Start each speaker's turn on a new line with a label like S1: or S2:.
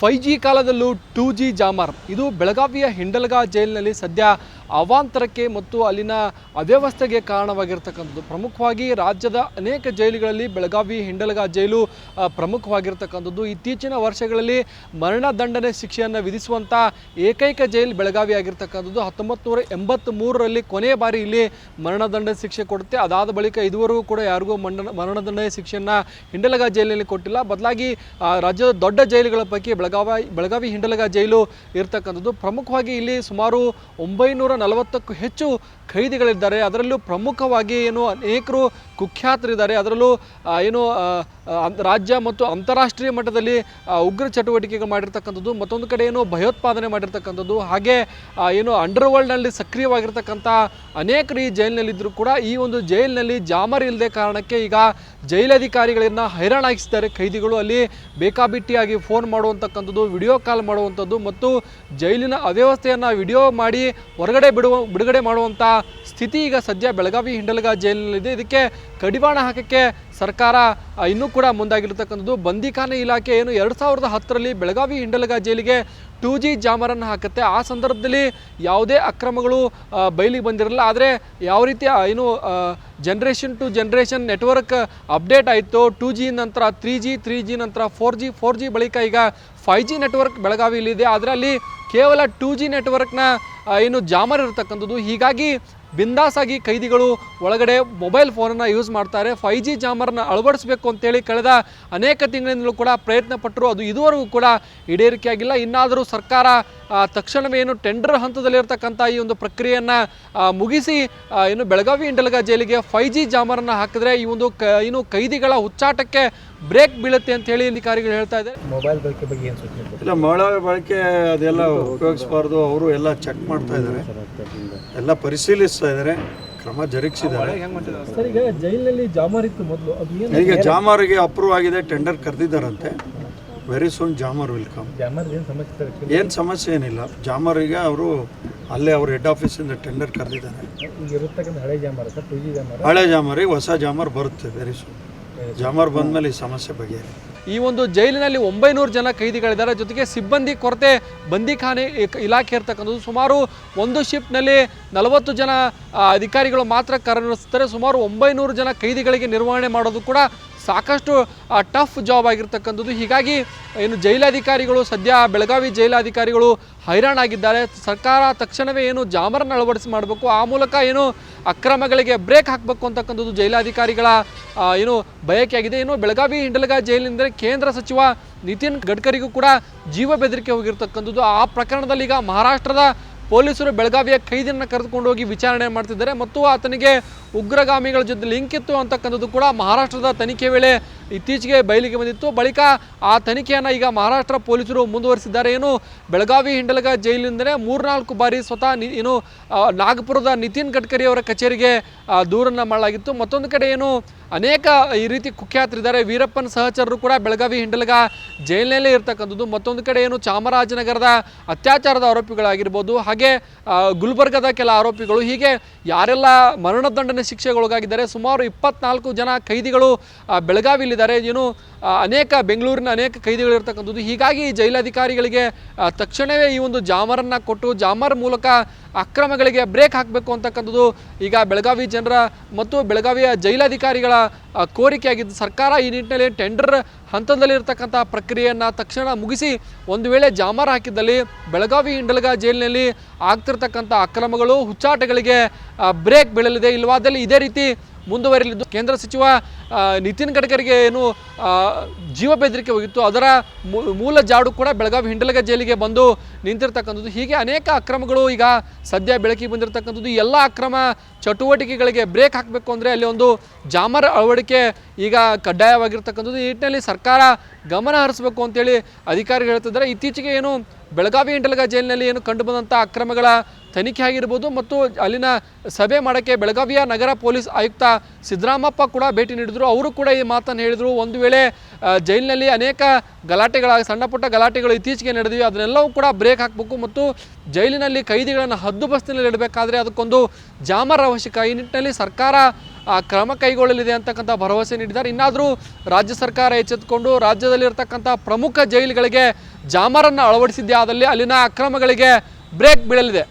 S1: Five G ಕಾಲದಲ್ಲೂ two G jammer. ಇದು ಬೆಳಗಾವಿಯ ಹಿಂಡಲ್ಗಾ ಜೈಲಿನಲ್ಲಿ ಸದ್ಯ ಅವಾಂತರಕ್ಕೆ ಮತ್ತು ಅಲ್ಲಿನ ಅವ್ಯವಸ್ಥೆಗೆ ಕಾರಣವಾಗಿರ್ತಕ್ಕಂಥದ್ದು. ಪ್ರಮುಖವಾಗಿ ರಾಜ್ಯದ ಅನೇಕ ಜೈಲುಗಳಲ್ಲಿ ಬೆಳಗಾವಿ ಹಿಂಡಲಗ ಜೈಲು ಪ್ರಮುಖವಾಗಿರ್ತಕ್ಕಂಥದ್ದು. ಇತ್ತೀಚಿನ ವರ್ಷಗಳಲ್ಲಿ ಮರಣದಂಡನೆ ಶಿಕ್ಷೆಯನ್ನು ವಿಧಿಸುವಂಥ ಏಕೈಕ ಜೈಲು ಬೆಳಗಾವಿ ಆಗಿರ್ತಕ್ಕಂಥದ್ದು. ಹತ್ತೊಂಬತ್ತು ನೂರ ಎಂಬತ್ತ್ಮೂರರಲ್ಲಿ ಕೊನೆಯ ಬಾರಿ ಇಲ್ಲಿ ಮರಣದಂಡನೆ ಶಿಕ್ಷೆ ಕೊಡುತ್ತೆ. ಅದಾದ ಬಳಿಕ ಇದುವರೆಗೂ ಕೂಡ ಯಾರಿಗೂ ಮಂಡ, ಮರಣದಂಡ ಶಿಕ್ಷೆಯನ್ನು ಹಿಂಡಲಗಾ ಜೈಲಿನಲ್ಲಿ ಕೊಟ್ಟಿಲ್ಲ. ಬದಲಾಗಿ ರಾಜ್ಯದ ದೊಡ್ಡ ಜೈಲುಗಳ ಪೈಕಿ ಬೆಳಗಾವಿ ಬೆಳಗಾವಿ ಹಿಂಡಲಗಾ ಜೈಲು ಇರ್ತಕ್ಕಂಥದ್ದು. ಪ್ರಮುಖವಾಗಿ ಇಲ್ಲಿ ಸುಮಾರು ಒಂಬೈನೂರ ನಲವತ್ತಕ್ಕೂ ಹೆಚ್ಚು ಖೈದಿಗಳಿದ್ದಾರೆ. ಅದರಲ್ಲೂ ಪ್ರಮುಖವಾಗಿ ಏನು ಅನೇಕರು ಕುಖ್ಯಾತರಿದ್ದಾರೆ. ಅದರಲ್ಲೂ ಏನು ರಾಜ್ಯ ಮತ್ತು ಅಂತಾರಾಷ್ಟ್ರೀಯ ಮಟ್ಟದಲ್ಲಿ ಉಗ್ರ ಚಟುವಟಿಕೆಗಳು ಮಾಡಿರ್ತಕ್ಕಂಥದ್ದು, ಮತ್ತೊಂದು ಕಡೆ ಏನು ಭಯೋತ್ಪಾದನೆ ಮಾಡಿರ್ತಕ್ಕಂಥದ್ದು, ಹಾಗೆ ಏನು ಅಂಡರ್ ವರ್ಲ್ಡ್ನಲ್ಲಿ ಸಕ್ರಿಯವಾಗಿರ್ತಕ್ಕಂಥ ಅನೇಕರು ಈ ಜೈಲಿನಲ್ಲಿದ್ದರೂ ಕೂಡ ಈ ಒಂದು ಜೈಲಿನಲ್ಲಿ ಜಾಮರ್ ಇಲ್ಲದೆ ಕಾರಣಕ್ಕೆ ಈಗ ಜೈಲಧಿಕಾರಿಗಳನ್ನು ಹೈರಾಣಾಗಿಸಿದ್ದಾರೆ. ಖೈದಿಗಳು ಅಲ್ಲಿ ಬೇಕಾಬಿಟ್ಟಿಯಾಗಿ ಫೋನ್ ಮಾಡುವಂತಕ್ಕಂಥದ್ದು, ವಿಡಿಯೋ ಕಾಲ್ ಮಾಡುವಂಥದ್ದು ಮತ್ತು ಜೈಲಿನ ಅವ್ಯವಸ್ಥೆಯನ್ನು ವಿಡಿಯೋ ಮಾಡಿ ಹೊರಗಡೆ ಬಿಡುವ ಬಿಡುಗಡೆ ಮಾಡುವಂಥ ಸ್ಥಿತಿ ಈಗ ಸದ್ಯ ಬೆಳಗಾವಿ ಹಿಂಡಲಗ ಜೈಲಿನಲ್ಲಿದೆ. ಇದಕ್ಕೆ ಕಡಿವಾಣ ಹಾಕಕ್ಕೆ ಸರ್ಕಾರ ಇನ್ನೂ ಕೂಡ ಮುಂದಾಗಿರ್ತಕ್ಕಂಥದ್ದು ಬಂದಿಖಾನೆ ಇಲಾಖೆ ಏನು ಎರಡು ಸಾವಿರದ ಹತ್ತರಲ್ಲಿ ಬೆಳಗಾವಿ ಹಿಂಡಲಗಾ ಜೈಲಿಗೆ ಟೂ ಜಿ ಜಾಮರನ್ನು ಹಾಕುತ್ತೆ. ಆ ಸಂದರ್ಭದಲ್ಲಿ ಯಾವುದೇ ಅಕ್ರಮಗಳು ಬಯಲಿಗೆ ಬಂದಿರಲಿಲ್ಲ ಆದರೆ ಯಾವ ರೀತಿ ಏನು generation to generation network update ಆಯಿತು ಟೂ ಜಿ ನಂತರ ತ್ರೀ ಜಿ ತ್ರೀ ಜಿ ನಂತರ ಫೋರ್ ಜಿ ಫೋರ್ ಜಿ ಬಳಿಕ ಈಗ ಫೈ ಜಿ ನೆಟ್ವರ್ಕ್ ಬೆಳಗಾವಿಯಲ್ಲಿದೆ. ಆದರೆ ಅಲ್ಲಿ ಕೇವಲ ಟೂ ಜಿ ನೆಟ್ವರ್ಕ್ನ ಏನು ಜಾಮರ್ ಇರತಕ್ಕಂಥದ್ದು. ಹೀಗಾಗಿ ಬಿಂದಾಸಾಗಿ ಕೈದಿಗಳು ಒಳಗಡೆ ಮೊಬೈಲ್ ಫೋನನ್ನು ಯೂಸ್ ಮಾಡ್ತಾರೆ. ಫೈ ಜಿ ಜಾಮರ್ನ ಅಳವಡಿಸಬೇಕು ಅಂತೇಳಿ ಕಳೆದ ಅನೇಕ ತಿಂಗಳಿಂದಲೂ ಕೂಡ ಪ್ರಯತ್ನ ಪಟ್ಟರು. ಅದು ಇದುವರೆಗೂ ಕೂಡ ಈಡೇರಿಕೆಯಾಗಿಲ್ಲ. ಇನ್ನಾದರೂ ಸರ್ಕಾರ ತಕ್ಷಣವೇ ಏನು ಟೆಂಡರ್ ಹಂತದಲ್ಲಿರ್ತಕ್ಕಂಥ ಈ ಒಂದು ಪ್ರಕ್ರಿಯೆಯನ್ನು ಮುಗಿಸಿ ಏನು ಬೆಳಗಾವಿ ಇಂಡಲ್ಗ ಜೈಲಿಗೆ ಫೈ ಜಿ ಜಾಮರನ್ನು ಹಾಕಿದ್ರೆ ಈ ಒಂದು ಕ ಏನು ಕೈದಿಗಳ ಹುಚ್ಚಾಟಕ್ಕೆ ಬ್ರೇಕ್ ಬೀಳುತ್ತೆ ಅಂತ ಹೇಳಿ ಅಧಿಕಾರಿಗಳು ಹೇಳ್ತಾ ಇದ್ದಾರೆ.
S2: ಮೊಬೈಲ್ ಬಳಕೆ ಬಗ್ಗೆ ಏನು
S3: ಇಲ್ಲ ಮಳ ಬಳಕೆ ಅದೆಲ್ಲ ಉಪಯೋಗಿಸಬಾರ್ದು. ಅವರು ಎಲ್ಲ ಚೆಕ್ ಮಾಡ್ತಾ ಇದ್ದಾರೆ. ಎಲ್ಲ ಪರಿಶೀಲಿಸ್ತಾ ಇದ್ದಾರೆ. ಕ್ರಮ ಜರುಗಿಸಿದ್ದಾರೆ.
S2: ಈಗ ಜೈಲಿನಲ್ಲಿ ಜಾಮರ್ ಇತ್ತು ಮೊದಲು. ಅದು ಏನು
S3: ಈಗ ಜಾಮರಿಗೆ ಅಪ್ರೂವ್ ಆಗಿದೆ ಟೆಂಡರ್ ಕರೆದಿದ್ದಾರಂತೆ. ವೆರಿ ಸೂನ್ ಜಾಮರ್
S2: ವೆಲ್ಕಮ್ ಏನು ಸಮಸ್ಯೆ
S3: ಏನಿಲ್ಲ. ಜಾಮರಿಗೆ ಅವರು ಅಲ್ಲೇ ಅವ್ರ ಹೆಡ್ ಆಫೀಸಿಂದ ಟೆಂಡರ್ ಕರೆದಿದ್ದಾರೆ.
S2: ಹಳೆ
S3: ಜಾಮರಿಗೆ ಹೊಸ ಜಾಮರ್ ಬರುತ್ತೆ ವೆರಿ ಸೂನ್ ಜಾಮರ್ ಬಂದಮೇಲೆ ಈ ಸಮಸ್ಯೆ ಬಗೆಹರಿ
S1: ಈ ಒಂದು ಜೈಲಿನಲ್ಲಿ ಒಂಬೈನೂರು ಜನ ಕೈದಿಗಳಿದ್ದಾರೆ. ಜೊತೆಗೆ ಸಿಬ್ಬಂದಿ ಕೊರತೆ ಬಂದಿಖಾನೆ ಇಲಾಖೆ ಇರ್ತಕ್ಕಂಥದ್ದು. ಸುಮಾರು ಒಂದು ಶಿಫ್ಟ್ನಲ್ಲಿ ನಲವತ್ತು ಜನ ಅಧಿಕಾರಿಗಳು ಮಾತ್ರ ಕಾರ್ಯನಿರ್ವಹಿಸ್ತಾರೆ ಸುಮಾರು ಒಂಬೈನೂರು ಜನ ಕೈದಿಗಳಿಗೆ ನಿರ್ವಹಣೆ ಮಾಡೋದು ಕೂಡ ಸಾಕಷ್ಟು ಟಫ್ ಜಾಬ್ ಆಗಿರ್ತಕ್ಕಂಥದ್ದು. ಹೀಗಾಗಿ, ಏನು ಜೈಲಾಧಿಕಾರಿಗಳು, ಸದ್ಯ ಬೆಳಗಾವಿ ಜೈಲಾಧಿಕಾರಿಗಳು ಹೈರಾಣಾಗಿದ್ದಾರೆ. ಸರ್ಕಾರ ತಕ್ಷಣವೇ ಏನು ಜಾಮರನ್ನು ಅಳವಡಿಸಿ ಮಾಡಬೇಕು, ಆ ಮೂಲಕ ಏನು ಅಕ್ರಮಗಳಿಗೆ ಬ್ರೇಕ್ ಹಾಕಬೇಕು ಅಂತಕ್ಕಂಥದ್ದು ಜೈಲಾಧಿಕಾರಿಗಳ ಏನು ಬಯಕೆಯಾಗಿದೆ. ಇನ್ನು ಬೆಳಗಾವಿ ಹಿಂಡಲಗಾ ಜೈಲಿನಿಂದ ಕೇಂದ್ರ ಸಚಿವ ನಿತಿನ್ ಗಡ್ಕರಿಗೂ ಕೂಡ ಜೀವ ಬೆದರಿಕೆ ಹೋಗಿರ್ತಕ್ಕಂಥದ್ದು. ಆ ಪ್ರಕರಣದಲ್ಲಿ ಈಗ ಮಹಾರಾಷ್ಟ್ರದ ಪೊಲೀಸರು ಬೆಳಗಾವಿಯ ಕೈದಿಯನ್ನು ಕರೆದುಕೊಂಡು ಹೋಗಿ ವಿಚಾರಣೆ ಮಾಡ್ತಿದ್ದಾರೆ. ಮತ್ತು ಆತನಿಗೆ ಉಗ್ರಗಾಮಿಗಳ ಜೊತೆ ಲಿಂಕ್ ಇತ್ತು ಅಂತಕ್ಕಂಥದ್ದು ಕೂಡ ಮಹಾರಾಷ್ಟ್ರದ ತನಿಖೆ ವೇಳೆ ಇತ್ತೀಚೆಗೆ ಬಯಲಿಗೆ ಬಂದಿತ್ತು. ಬಳಿಕ ಆ ತನಿಖೆಯನ್ನು ಈಗ ಮಹಾರಾಷ್ಟ್ರ ಪೊಲೀಸರು ಮುಂದುವರಿಸಿದ್ದಾರೆ. ಏನು ಬೆಳಗಾವಿ ಹಿಂಡಲಗ ಜೈಲಿನಿಂದಲೇ ಮೂರ್ನಾಲ್ಕು ಬಾರಿ ಸ್ವತಃ ಏನು ನಾಗಪುರದ ನಿತಿನ್ ಗಡ್ಕರಿ ಅವರ ಕಚೇರಿಗೆ ದೂರನ್ನು ಮಾಡಲಾಗಿತ್ತು. ಮತ್ತೊಂದು ಕಡೆ ಏನು ಅನೇಕ ಈ ರೀತಿ ಕುಖ್ಯಾತರಿದ್ದಾರೆ. ವೀರಪ್ಪನ ಸಹಚರರು ಕೂಡ ಬೆಳಗಾವಿ ಹಿಂಡಲಗ ಜೈಲಿನಲ್ಲೇ ಇರ್ತಕ್ಕಂಥದ್ದು. ಮತ್ತೊಂದು ಕಡೆ ಏನು ಚಾಮರಾಜನಗರದ ಅತ್ಯಾಚಾರದ ಆರೋಪಿಗಳಾಗಿರ್ಬೋದು ಹಾಗೆ ಗುಲ್ಬರ್ಗದ ಕೆಲ ಆರೋಪಿಗಳು. ಹೀಗೆ ಯಾರೆಲ್ಲ ಮರಣದಂಡನೆ ಶಿಕ್ಷೆಗೊಳಗಾಗಿದ್ದಾರೆ ಸುಮಾರು ಇಪ್ಪತ್ನಾಲ್ಕು ಜನ ಕೈದಿಗಳು ಆ, ಬೆಳಗಾವಿಯಲ್ಲಿದ್ದಾರೆ ಏನು ಅನೇಕ ಬೆಂಗಳೂರಿನ ಅನೇಕ ಕೈದಿಗಳು ಇರ್ತಕ್ಕಂಥದ್ದು ಹೀಗಾಗಿ ಜೈಲಾಧಿಕಾರಿಗಳಿಗೆ ತಕ್ಷಣವೇ ಈ ಒಂದು ಜಾಮರನ್ನು ಕೊಟ್ಟು, ಜಾಮರ್ ಮೂಲಕ ಅಕ್ರಮಗಳಿಗೆ ಬ್ರೇಕ್ ಹಾಕಬೇಕು ಅಂತಕ್ಕಂಥದ್ದು ಈಗ ಬೆಳಗಾವಿ ಜನರ ಮತ್ತು ಬೆಳಗಾವಿಯ ಜೈಲಾಧಿಕಾರಿಗಳ ಕೋರಿಕೆಯಾಗಿದ್ದು, ಸರ್ಕಾರ ಈ ನಿಟ್ಟಿನಲ್ಲಿ ಟೆಂಡರ್ ಹಂತದಲ್ಲಿರ್ತಕ್ಕಂಥ ಪ್ರಕ್ರಿಯೆಯನ್ನು ತಕ್ಷಣ ಮುಗಿಸಿ ಒಂದು ವೇಳೆ ಜಾಮರ್ ಹಾಕಿದ್ದಲ್ಲಿ ಬೆಳಗಾವಿ ಹಿಂಡಲಗ ಜೈಲಿನಲ್ಲಿ ಆಗ್ತಿರ್ತಕ್ಕಂಥ ಅಕ್ರಮಗಳು, ಹುಚ್ಚಾಟಗಳಿಗೆ ಬ್ರೇಕ್ ಬೀಳಲಿದೆ. ಇಲ್ಲವಾದಲ್ಲಿ ಇದೇ ರೀತಿ ಮುಂದುವರಿಲಿದ್ದು ಕೇಂದ್ರ ಸಚಿವ ನಿತಿನ್ ಗಡ್ಕರಿಗೆ ಏನು ಜೀವ ಬೆದರಿಕೆ ಹೋಗಿತ್ತು. ಅದರ ಮೂಲ ಜಾಡು ಕೂಡ ಬೆಳಗಾವಿ ಹಿಂಡಲಗ ಜೈಲಿಗೆ ಬಂದು ನಿಂತಿರ್ತಕ್ಕಂಥದ್ದು. ಹೀಗೆ ಅನೇಕ ಅಕ್ರಮಗಳು ಈಗ ಸದ್ಯ ಬೆಳಕಿಗೆ ಬಂದಿರತಕ್ಕಂಥದ್ದು. ಎಲ್ಲ ಅಕ್ರಮ ಚಟುವಟಿಕೆಗಳಿಗೆ ಬ್ರೇಕ್ ಹಾಕಬೇಕು ಅಂದರೆ ಅಲ್ಲಿ ಒಂದು ಜಾಮರ್ ಅಳವಡಿಕೆ ಈಗ ಕಡ್ಡಾಯವಾಗಿರ್ತಕ್ಕಂಥದ್ದು. ಈ ನಿಟ್ಟಿನಲ್ಲಿ ಸರ್ಕಾರ ಗಮನ ಹರಿಸಬೇಕು ಅಂತೇಳಿ ಅಧಿಕಾರಿಗಳು ಹೇಳ್ತಿದ್ದಾರೆ. ಇತ್ತೀಚೆಗೆ ಏನು ಬೆಳಗಾವಿ ಹಿಂಡಲಗ ಜೈಲಿನಲ್ಲಿ ಏನು ಕಂಡುಬಂದಂಥ ಅಕ್ರಮಗಳ ತನಿಖೆ ಆಗಿರ್ಬೋದು ಮತ್ತು ಅಲ್ಲಿನ ಸಭೆ ಮಾಡೋಕ್ಕೆ ಬೆಳಗಾವಿಯ ನಗರ ಪೊಲೀಸ್ ಆಯುಕ್ತ ಸಿದ್ದರಾಮಪ್ಪ ಕೂಡ ಭೇಟಿ ನೀಡಿದರು. ಅವರು ಕೂಡ ಈ ಮಾತನ್ನು ಹೇಳಿದರು. ಒಂದು ವೇಳೆ ಜೈಲಿನಲ್ಲಿ ಅನೇಕ ಗಲಾಟೆಗಳ ಸಣ್ಣ ಪುಟ್ಟ ಗಲಾಟೆಗಳು ಇತ್ತೀಚೆಗೆ ನಡೆದಿವೆ, ಅದನ್ನೆಲ್ಲವೂ ಕೂಡ ಬ್ರೇಕ್ ಹಾಕಬೇಕು ಮತ್ತು ಜೈಲಿನಲ್ಲಿ ಕೈದಿಗಳನ್ನು ಹದ್ದುಬಸ್ತಿನಲ್ಲಿ ಇಡಬೇಕಾದ್ರೆ ಅದಕ್ಕೊಂದು ಜಾಮರ್ ಅವಶ್ಯಕ ಈ ನಿಟ್ಟಿನಲ್ಲಿ ಸರ್ಕಾರ ಕ್ರಮ ಕೈಗೊಳ್ಳಲಿದೆ ಅಂತಕ್ಕಂಥ ಭರವಸೆ ನೀಡಿದ್ದಾರೆ. ಇನ್ನಾದರೂ ರಾಜ್ಯ ಸರ್ಕಾರ ಎಚ್ಚೆತ್ತುಕೊಂಡು ರಾಜ್ಯದಲ್ಲಿರ್ತಕ್ಕಂಥ ಪ್ರಮುಖ ಜೈಲುಗಳಿಗೆ ಜಾಮರನ್ನು ಅಳವಡಿಸಿದ್ದೇ ಆದಲ್ಲಿ ಅಲ್ಲಿನ ಅಕ್ರಮಗಳಿಗೆ ಬ್ರೇಕ್ ಬೀಳಲಿದೆ.